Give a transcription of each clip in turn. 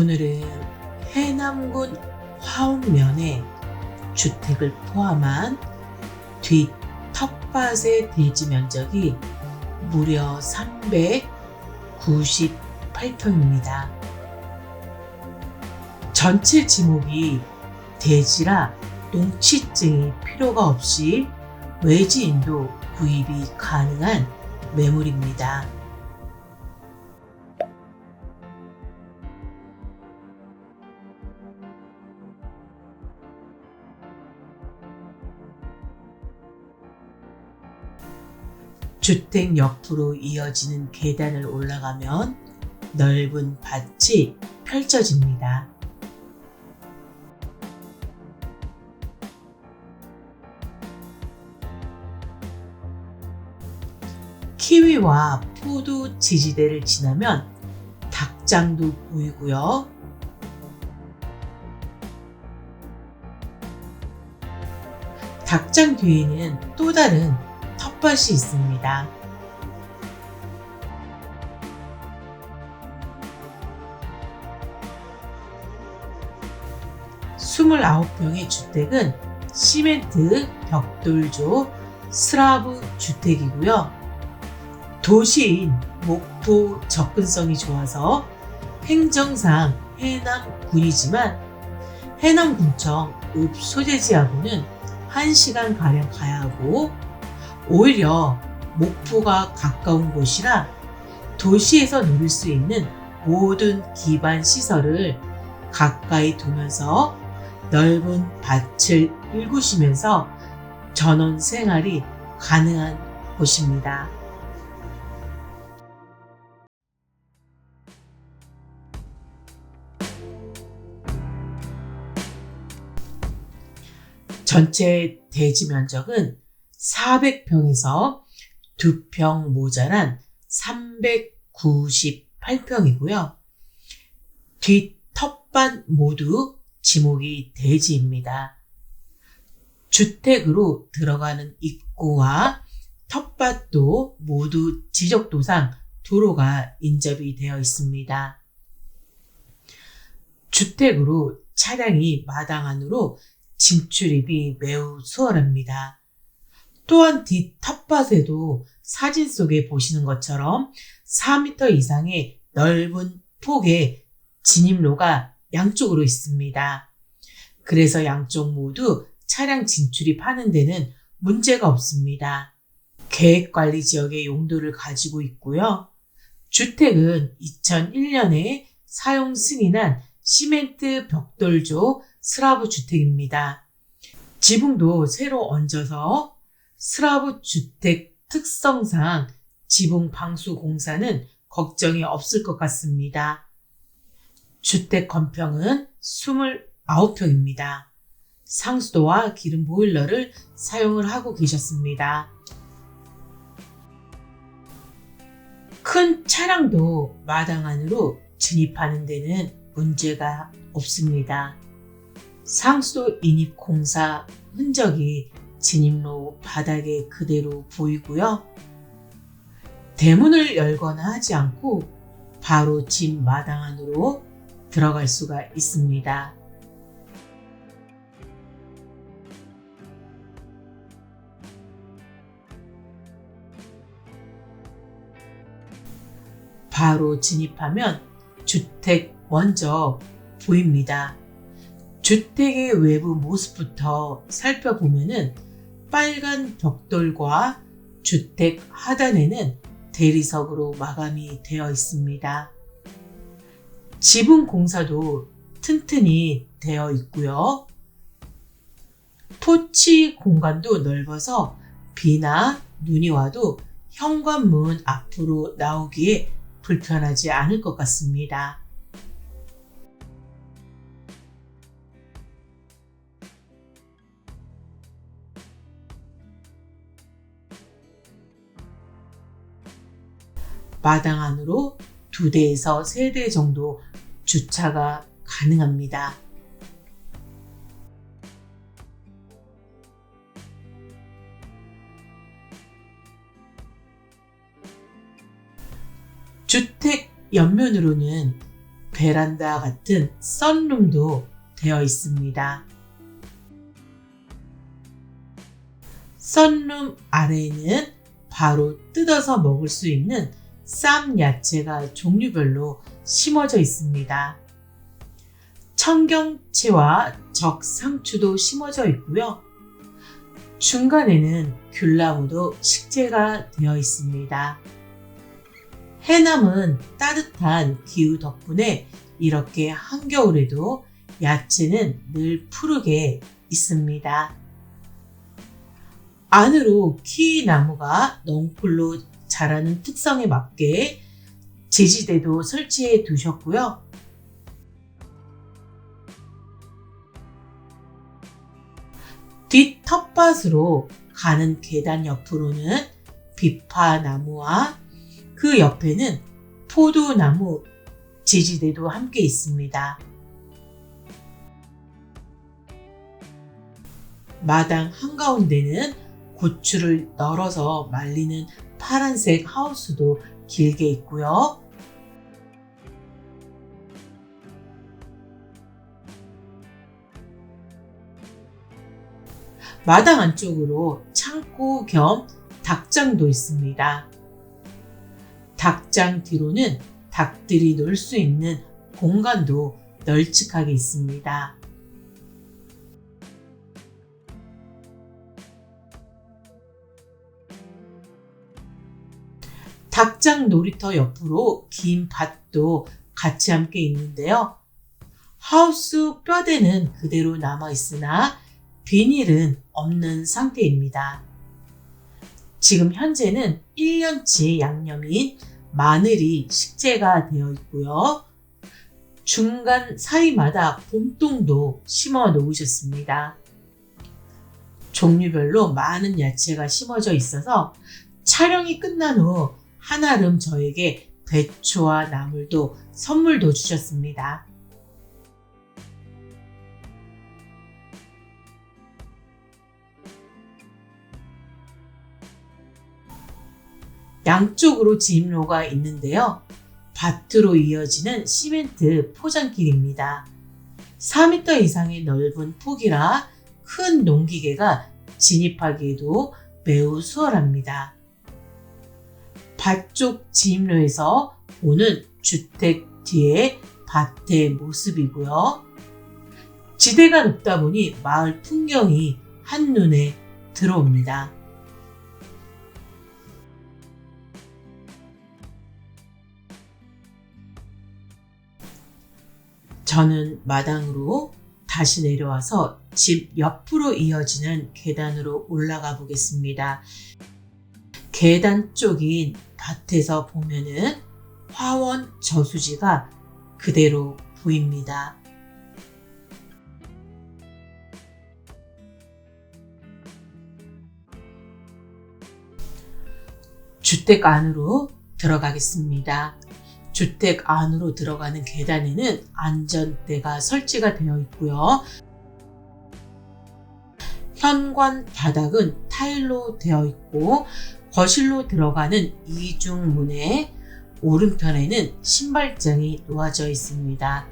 오늘은 해남군 화운면에 주택을 포함한 뒷 텃밭의 대지 면적이 무려 398평입니다. 전체 지목이 대지라 농취증이 필요가 없이 외지인도 구입이 가능한 매물입니다. 주택 옆으로 이어지는 계단을 올라가면 넓은 밭이 펼쳐집니다. 키위와 포도 지지대를 지나면 닭장도 보이고요. 닭장 뒤에는 또 다른 텃밭이 있습니다. 스물아홉 평의 주택은 시멘트 벽돌조 스라브 주택이고요. 도시인 목포 접근성이 좋아서 행정상 해남군이지만 해남군청 읍소재지하고는 1시간 가량 가야 하고 오히려 목포가 가까운 곳이라 도시에서 누릴 수 있는 모든 기반 시설을 가까이 두면서 넓은 밭을 일구시면서 전원 생활이 가능한 곳입니다. 전체 대지 면적은 400평에서 2평 모자란 398평이고요. 뒷 텃밭 모두 지목이 대지입니다. 주택으로 들어가는 입구와 텃밭도 모두 지적도상 도로가 인접이 되어 있습니다. 주택으로 차량이 마당 안으로 진출입이 매우 수월합니다. 또한 뒷 텃밭에도 사진 속에 보시는 것처럼 4m 이상의 넓은 폭의 진입로가 양쪽으로 있습니다. 그래서 양쪽 모두 차량 진출입하는 데는 문제가 없습니다. 계획관리 지역의 용도를 가지고 있고요. 주택은 2001년에 사용 승인한 시멘트 벽돌조 스라브 주택입니다. 지붕도 새로 얹어서 스라브 주택 특성상 지붕 방수 공사는 걱정이 없을 것 같습니다. 주택 건평은 29평입니다. 상수도와 기름 보일러를 사용을 하고 계셨습니다. 큰 차량도 마당 안으로 진입하는 데는 문제가 없습니다. 상수도 인입 공사 흔적이 진입로 바닥에 그대로 보이고요. 대문을 열거나 하지 않고 바로 집 마당 안으로 들어갈 수가 있습니다. 바로 진입하면 주택 먼저 보입니다. 주택의 외부 모습부터 살펴보면은 빨간 벽돌과 주택 하단에는 대리석으로 마감이 되어 있습니다. 지붕 공사도 튼튼히 되어 있고요. 토치 공간도 넓어서 비나 눈이 와도 현관문 앞으로 나오기에 불편하지 않을 것 같습니다. 마당 안으로 두 대에서 세 대 정도 주차가 가능합니다. 주택 옆면으로는 베란다 같은 썬룸도 되어 있습니다. 썬룸 아래에는 바로 뜯어서 먹을 수 있는 쌈 야채가 종류별로 심어져 있습니다. 청경채와 적상추도 심어져 있고요. 중간에는 귤나무도 식재가 되어 있습니다. 해남은 따뜻한 기후 덕분에 이렇게 한겨울에도 야채는 늘 푸르게 있습니다. 안으로 키나무가 넝쿨로 자라는 특성에 맞게 제지대도 설치해 두셨고요. 뒷 텃밭으로 가는 계단 옆으로는 비파나무와 그 옆에는 포도나무 지지대도 함께 있습니다. 마당 한가운데는 고추를 널어서 말리는 파란색 하우스도 길게 있고요. 마당 안쪽으로 창고 겸 닭장도 있습니다. 닭장 뒤로는 닭들이 놀 수 있는 공간도 널찍하게 있습니다. 닭장 놀이터 옆으로 긴 밭도 같이 함께 있는데요. 하우스 뼈대는 그대로 남아 있으나 비닐은 없는 상태입니다. 지금 현재는 1년치 양념인 마늘이 식재가 되어 있고요. 중간 사이마다 봄동도 심어 놓으셨습니다. 종류별로 많은 야채가 심어져 있어서 촬영이 끝난 후 한아름 저에게 배추와 나물도 선물도 주셨습니다. 양쪽으로 진로가 있는데요. 밭으로 이어지는 시멘트 포장길입니다. 4m 이상의 넓은 폭이라 큰 농기계가 진입하기에도 매우 수월합니다. 밭쪽 진입로에서 보는 주택 뒤에 밭의 모습이고요. 지대가 높다 보니 마을 풍경이 한눈에 들어옵니다. 저는 마당으로 다시 내려와서 집 옆으로 이어지는 계단으로 올라가 보겠습니다. 계단 쪽인 밭에서 보면은 화원 저수지가 그대로 보입니다. 주택 안으로 들어가겠습니다. 주택 안으로 들어가는 계단에는 안전대가 설치가 되어 있고요. 현관 바닥은 타일로 되어 있고 거실로 들어가는 이중문의 오른편에는 신발장이 놓아져 있습니다.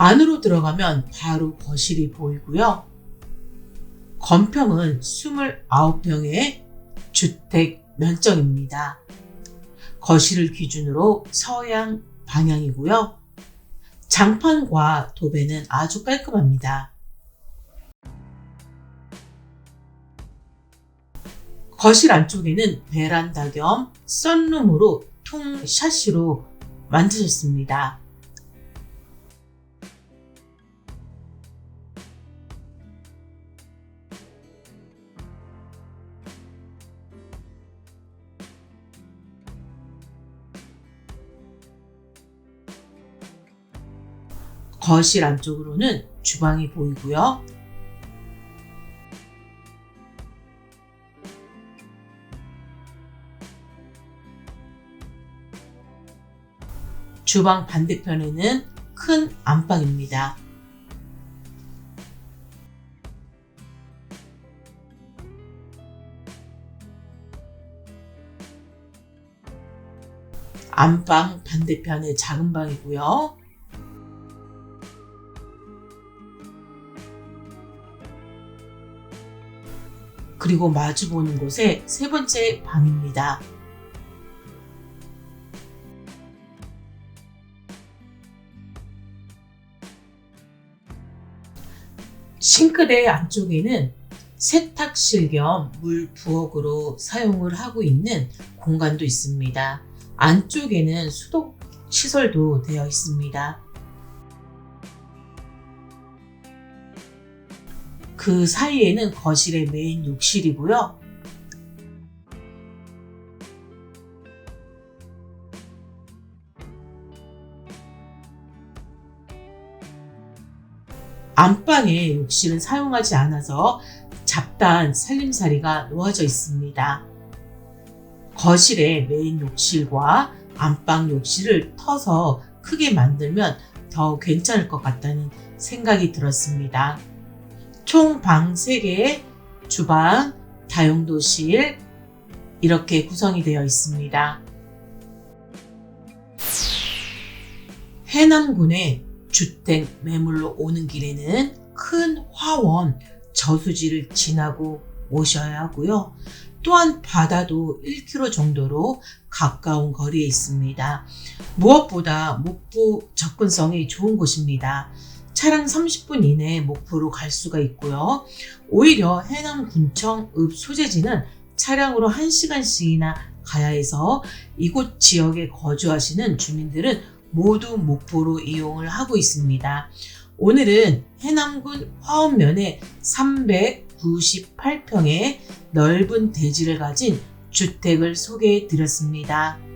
안으로 들어가면 바로 거실이 보이고요. 건평은 29평의 주택 면적입니다. 거실을 기준으로 서양 방향이고요. 장판과 도배는 아주 깔끔합니다. 거실 안쪽에는 베란다 겸 썬룸으로 통 샤시로 만드셨습니다. 거실 안쪽으로는 주방이 보이고요. 주방 반대편에는 큰 안방입니다. 안방 반대편에 작은 방이고요. 그리고 마주 보는 곳에 세 번째 방입니다. 싱크대 안쪽에는 세탁실 겸 물 부엌으로 사용을 하고 있는 공간도 있습니다. 안쪽에는 수독 시설도 되어 있습니다. 그 사이에는 거실의 메인 욕실이고요. 안방에 욕실은 사용하지 않아서 잡다한 살림살이가 놓아져 있습니다. 거실의 메인 욕실과 안방 욕실을 터서 크게 만들면 더 괜찮을 것 같다는 생각이 들었습니다. 총 방 3개, 주방, 다용도실 이렇게 구성이 되어 있습니다. 해남군의 주택 매물로 오는 길에는 큰 화원, 저수지를 지나고 오셔야 하고요. 또한 바다도 1km 정도로 가까운 거리에 있습니다. 무엇보다 목포 접근성이 좋은 곳입니다. 차량 30분 이내에 목포로 갈 수가 있고요. 오히려 해남 군청 읍 소재지는 차량으로 1시간씩이나 가야 해서 이곳 지역에 거주하시는 주민들은 모두 목포로 이용을 하고 있습니다. 오늘은 해남군 화원면에 398평의 넓은 대지를 가진 주택을 소개해 드렸습니다.